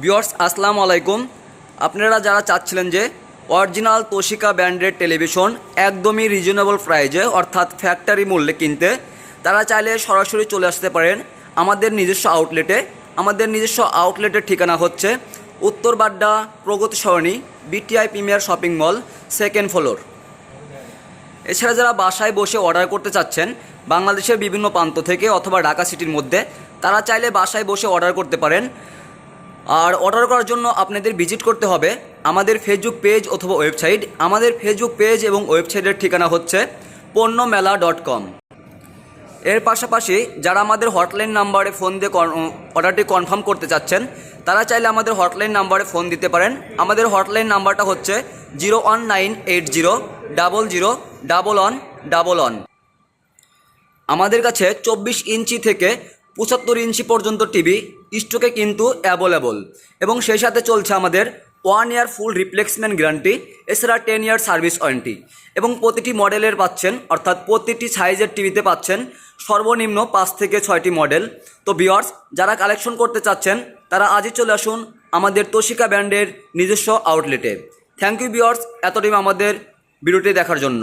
বিয়র্স আসসালামু আলাইকুম। আপনারা যারা চাচ্ছিলেন যে অরিজিনাল তোশিকা ব্র্যান্ডের টেলিভিশন একদমই রিজনেবল প্রাইজে অর্থাৎ ফ্যাক্টরি মূল্যে কিনতে, তারা চাইলে সরাসরি চলে আসতে পারেন আমাদের নিজস্ব আউটলেটে আমাদের নিজস্ব আউটলেটের ঠিকানা হচ্ছে Uttar Badda, Pragati Sarani BTI premier shopping mall second floor এছাড়া যারা বাসায় বসে অর্ডার করতে চাচ্ছেন, বাংলাদেশের বিভিন্ন প্রান্ত থেকে অথবা ঢাকা সিটির মধ্যে, তারা চাইলে বাসায় বসে অর্ডার করতে পারেন। আর অর্ডার করার জন্য আপনাদের ভিজিট করতে হবে আমাদের ফেসবুক পেজ অথবা ওয়েবসাইট আমাদের ফেসবুক পেজ এবং ওয়েবসাইটের ঠিকানা হচ্ছে পণ্যমেলা ডট কম এর পাশাপাশি যারা আমাদের হটলাইন নাম্বারে ফোন দিয়ে অর্ডারটি কনফার্ম করতে চাচ্ছেন, তারা চাইলে আমাদের হটলাইন নাম্বারে ফোন দিতে পারেন। আমাদের হটলাইন নাম্বারটা হচ্ছে zero one nine eight zero double zero double one double one আমাদের কাছে চব্বিশ ইঞ্চি থেকে পঁচাত্তর ইঞ্চি পর্যন্ত টিভি স্টকে কিন্তু অ্যাভেলেবল এবং সেই সাথে চলছে আমাদের one year full replacement guarantee এছাড়া টেন ইয়ার সার্ভিস ওয়ারেন্টি এবং প্রতিটি মডেলের পাচ্ছেন, অর্থাৎ প্রতিটি সাইজের টিভিতে পাচ্ছেন সর্বনিম্ন পাঁচ থেকে ছয়টি মডেল তো বিয়ার্স যারা কালেকশন করতে চাচ্ছেন, তারা আজই চলে আসুন আমাদের তোশিকা ব্র্যান্ডের নিজস্ব আউটলেটে থ্যাংক ইউ বিয়ার্স এতদিন আমাদের ভিডিওটি দেখার জন্য।